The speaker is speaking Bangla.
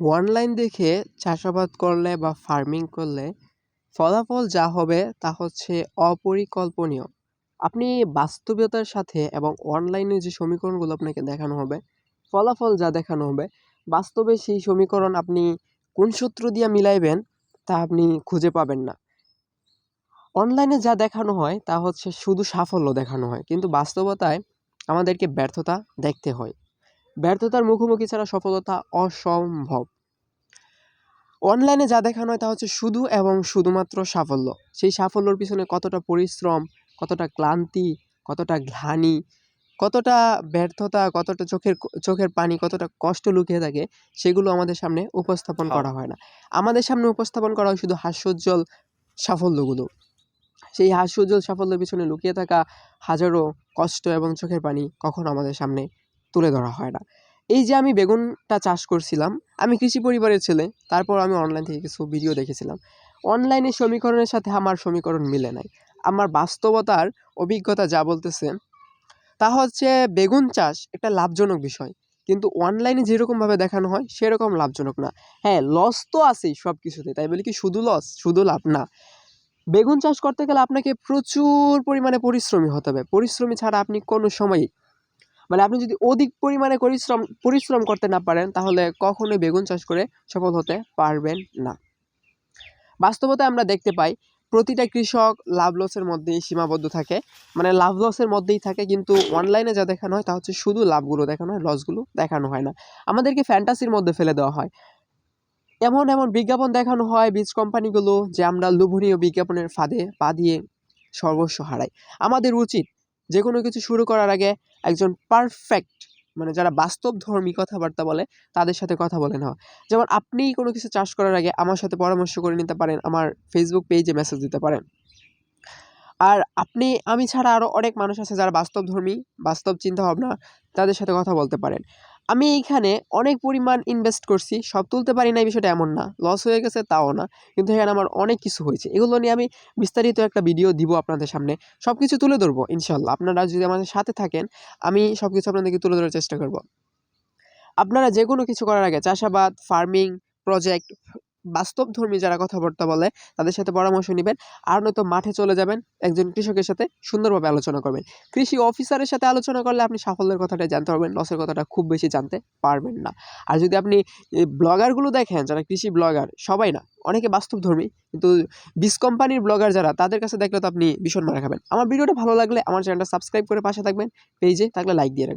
অনলাইন দেখে চাষাবাদ করলে বা ফার্মিং করলে ফলাফল যা হবে তা হচ্ছে অপরিকল্পনীয়। আপনি বাস্তবতার সাথে এবং অনলাইনে যে সমীকরণগুলো আপনাকে দেখানো হবে, ফলাফল যা দেখানো হবে, বাস্তবে সেই সমীকরণ আপনি কোন সূত্র দিয়ে মিলাইবেন তা আপনি খুঁজে পাবেন না। অনলাইনে যা দেখানো হয় তা হচ্ছে শুধু সাফল্য দেখানো হয়, কিন্তু বাস্তবতায় আমাদেরকে ব্যর্থতা দেখতে হয়। ব্যর্থতার মুখোমুখি ছাড়া সফলতা অসম্ভব। অনলাইনে যা দেখানো হয় তা হচ্ছে শুধু এবং শুধুমাত্র সাফল্য। সেই সাফল্যর পিছনে কতটা পরিশ্রম কতটা ক্লান্তি কতটা গ্লানি কতটা ব্যর্থতা কতটা চোখের চোখের পানি কতটা কষ্ট লুকিয়ে থাকে সেগুলো আমাদের সামনে উপস্থাপন হ্যাঁ। করা হয় না। আমাদের সামনে উপস্থাপন করা হয় শুধু হাস্যোজ্জ্বল সাফল্যগুলো। সেই হাস্যোজ্জ্বল সাফল্যের পিছনে লুকিয়ে থাকা হাজারো কষ্ট এবং চোখের পানি কখনো আমাদের সামনে তুলে ধরা হয় না। এই যে আমি বেগুনটা চাষ করছিলাম, আমি কৃষি পরিবারের ছেলে, তারপর আমি অনলাইন থেকে কিছু ভিডিও দেখেছিলাম। অনলাইনে সমীকরণের সাথে আমার সমীকরণ মিলে নাই। আমার বাস্তবতার অভিজ্ঞতা যা বলতেছে, তা হচ্ছে বেগুন চাষ একটা লাভজনক বিষয়। কিন্তু অনলাইনে যেরকমভাবে দেখানো হয়, সেরকম লাভজনক না। হ্যাঁ লস তো আছেই সব কিছুতে তাই বলি কি শুধু লস শুধু লাভ না। বেগুন চাষ করতে গেলে আপনাকে প্রচুর পরিমাণে পরিশ্রমী হতে হবে। পরিশ্রমী ছাড়া আপনি কোনো সময়ই মানে আপনি যদি অধিক পরিমাণে পরিশ্রম পরিশ্রম করতে না পারেন, তাহলে কখনোই বেগুন চাষ করে সফল হতে পারবেন না। বাস্তবতায় আমরা দেখতে পাই, প্রতিটা কৃষক লাভ লসের মধ্যেই সীমাবদ্ধ থাকে। মানে লাভ লসের মধ্যেই থাকে, কিন্তু অনলাইনে যা দেখানো হয়, তা হচ্ছে শুধু লাভগুলো দেখানো হয় লসগুলো দেখানো হয় না। আমাদেরকে ফ্যান্টাসির মধ্যে ফেলে দেওয়া হয়। এমন এমন বিজ্ঞাপন দেখানো হয়, বীজ কোম্পানিগুলো যে আমরা লোভনীয় বিজ্ঞাপনের ফাঁদে পা দিয়ে সর্বস্ব হারাই। আমাদের উচিত যে কোনো কিছু শুরু করার আগে একজন পারফেক্ট মানে যারা বাস্তব ধর্মী কথাবার্তা বলে, তাদের সাথে কথা বলে নেওয়া যেমন আপনি কোনো কিছু চাষ করার আগে আমার সাথে পরামর্শ করে নিতে পারেন, আমার ফেসবুক পেজে মেসেজ দিতে পারেন। আর আপনি, আমি ছাড়া আরও অনেক মানুষ আছে যারা বাস্তব ধর্মী বাস্তব চিন্তা ভাবনা তাদের সাথে কথা বলতে পারেন। আমি এইখানে অনেক পরিমাণ ইনভেস্ট করছি, সব তুলতে পারি না এই বিষয়টা এমন না লস হয়ে গেছে তাও না, কিন্তু এখানে আমার অনেক কিছু হয়েছে। এগুলো নিয়ে আমি বিস্তারিত একটা ভিডিও দিব আপনাদের সামনে সব কিছু তুলে ধরবো ইনশাল্লাহ আপনারা যদি আমাদের সাথে থাকেন, আমি সব কিছু আপনাদেরকে তুলে ধরার চেষ্টা করব। আপনারা যে কোনো কিছু করার আগে চাষাবাদ ফার্মিং প্রজেক্ট বাস্তবধর্মী যারা কথাবার্তা বলে, তাদের সাথে পরামর্শ নেবেন। আর নয়তো মাঠে চলে যাবেন, একজন কৃষকের সাথে সুন্দরভাবে আলোচনা করবেন। কৃষি অফিসারের সাথে আলোচনা করলে আপনি সাফল্যের কথাটা জানতে পারবেন, লসের কথাটা খুব বেশি জানতে পারবেন না। আর যদি আপনি ব্লগারগুলো দেখেন, যারা কৃষি ব্লগার, সবাই না, অনেকে বাস্তবধর্মী, কিন্তু বিস কোম্পানির ব্লগার যারা, তাদের কাছে দেখলে তো আপনি ভীষণ মারা খাবেন আমার ভিডিওটা ভালো লাগলে আমার চ্যানেলটা সাবস্ক্রাইব করে পাশে থাকবেন, পেজে থাকলে লাইক দিয়ে রাখবেন।